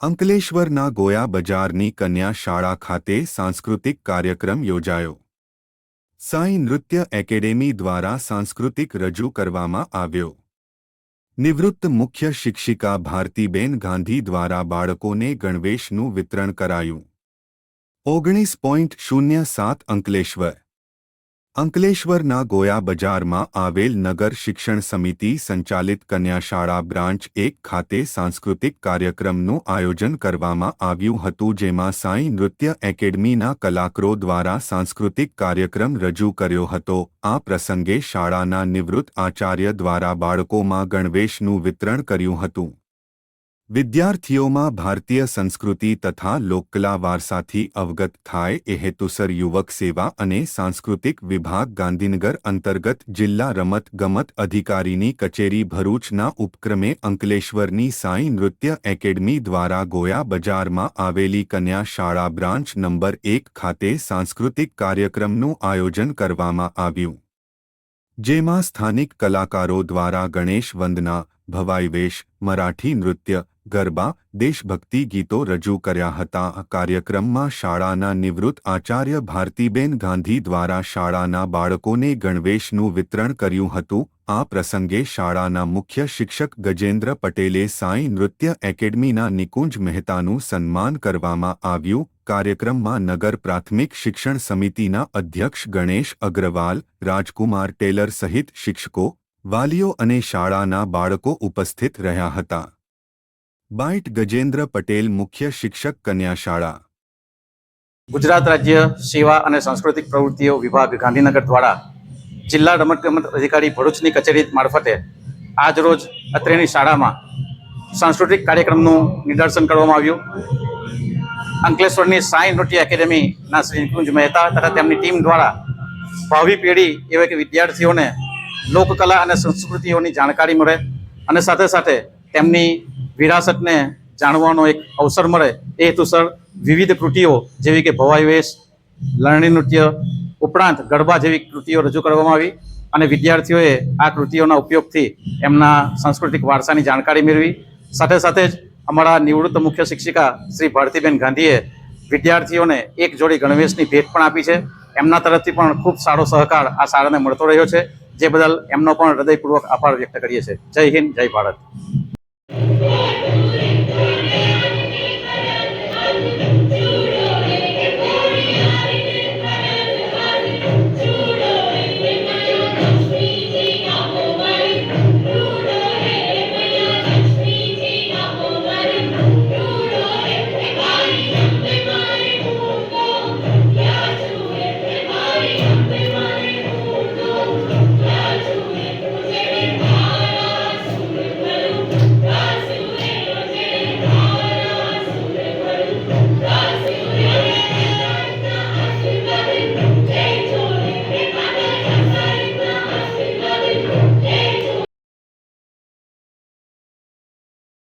અંકલેશ્વરના ગોયા બજારની કન્યા શાળા ખાતે સાંસ્કૃતિક કાર્યક્રમ યોજાયો. સાંઈ નૃત્ય એકેડેમી દ્વારા સાંસ્કૃતિક રજૂ કરવામાં આવ્યો. નિવૃત્ત મુખ્ય શિક્ષિકા ભારતીબેન ગાંધી દ્વારા બાળકોને ગણવેશનું વિતરણ કરાયું. ઓગણીસ પોઈન્ટ શૂન્ય સાત અંકલેશ્વર અંકલેશ્વરના ગોયા બજારમાં આવેલ નગર શિક્ષણ સમિતિ સંચાલિત કન્યાશાળા બ્રાન્ચ એક ખાતે સાંસ્કૃતિક કાર્યક્રમનું આયોજન કરવામાં આવ્યું હતું, જેમાં સાંઈ નૃત્ય એકેડમીના કલાકારો દ્વારા સાંસ્કૃતિક કાર્યક્રમ રજૂ કર્યો હતો. આ પ્રસંગે શાળાના નિવૃત્ત આચાર્ય દ્વારા બાળકોમાં ગણવેશનું વિતરણ કર્યું હતું. વિદ્યાર્થીઓમાં ભારતીય સંસ્કૃતિ તથા લોકકલા વારસાથી અવગત થાય એ હેતુસર યુવક સેવા અને સાંસ્કૃતિક વિભાગ ગાંધીનગર અંતર્ગત જિલ્લા રમત ગમત અધિકારીની કચેરી ભરૂચના ઉપક્રમે અંકલેશ્વરની સાંઈ નૃત્ય એકેડમી દ્વારા ગોયા બજારમાં આવેલી કન્યા શાળા બ્રાન્ચ નંબર એક ખાતે સાંસ્કૃતિક કાર્યક્રમનું આયોજન કરવામાં આવ્યું. જેમાં સ્થાનિક કલાકારો દ્વારા ગણેશ વંદના ભવાઈવેશ મરાઠી નૃત્ય ગરબા, દેશભક્તિ ગીતો રજૂ કર્યા હતા. આ કાર્યક્રમમાં શાળાના નિવૃત્ત આચાર્ય ભારતીબેન ગાંધી દ્વારા શાળાના બાળકોને ગણવેશનું વિતરણ કર્યું હતું. આ પ્રસંગે શાળાના મુખ્ય શિક્ષક ગજેન્દ્ર પટેલે સાંઈ નૃત્ય એકેડમીના નિકુંજ મહેતાનું સન્માન કરવામાં આવ્યું. કાર્યક્રમમાં નગર પ્રાથમિક શિક્ષણ સમિતિના અધ્યક્ષ ગણેશ અગ્રવાલ, રાજકુમાર ટેલર સહિત શિક્ષકો, વાલીઓ અને શાળાના બાળકો ઉપસ્થિત રહ્યા હતા. બાઇટ ગજેન્દ્ર પટેલ મુખ્ય શિક્ષક કન્યા શાળા ગુજરાત રાજ્ય સેવા અને સાંસ્કૃતિક પ્રવૃત્તિઓ વિભાગ ગાંધીનગર દ્વારા જિલ્લા રમતગમત અધિકારી ભરૂચની કચેરી મારફતે આજ રોજ અત્રેની શાળામાં સાંસ્કૃતિક કાર્યક્રમનું નિદર્શન કરવામાં આવ્યું. અંકલેશ્વરની સાઈ નૃત્ય એકેડેમીના શ્રી નિકુંજ મહેતા તથા તેમની ટીમ દ્વારા ભાવિ પેઢી એવા કે વિદ્યાર્થીઓને લોકકલા અને સંસ્કૃતિઓની જાણકારી મળે અને સાથે સાથે તેમની વિરાસતને જાણવાનો એક અવસર મળે એ હેતુસર વિવિધ કૃતિઓ જેવી કે ભવાઈ વેશ, લણણી નૃત્ય, ઉપરાંત ગરબા જેવી કૃતિઓ રજૂ કરવામાં આવી અને વિદ્યાર્થીઓએ આ કૃતિઓના ઉપયોગથી એમના સાંસ્કૃતિક વારસાની જાણકારી મેળવી. સાથે સાથે જ અમારા નિવૃત્ત મુખ્ય શિક્ષિકા શ્રી ભારતીબેન ગાંધીએ વિદ્યાર્થીઓને એક જોડી ગણવેશની ભેટ પણ આપી છે. એમના તરફથી પણ ખૂબ સારો સહકાર આ શાળાને મળતો રહ્યો છે. જે બદલ એમનો પણ હૃદયપૂર્વક આભાર વ્યક્ત કરીએ છીએ. જય હિન્દ, જય ભારત.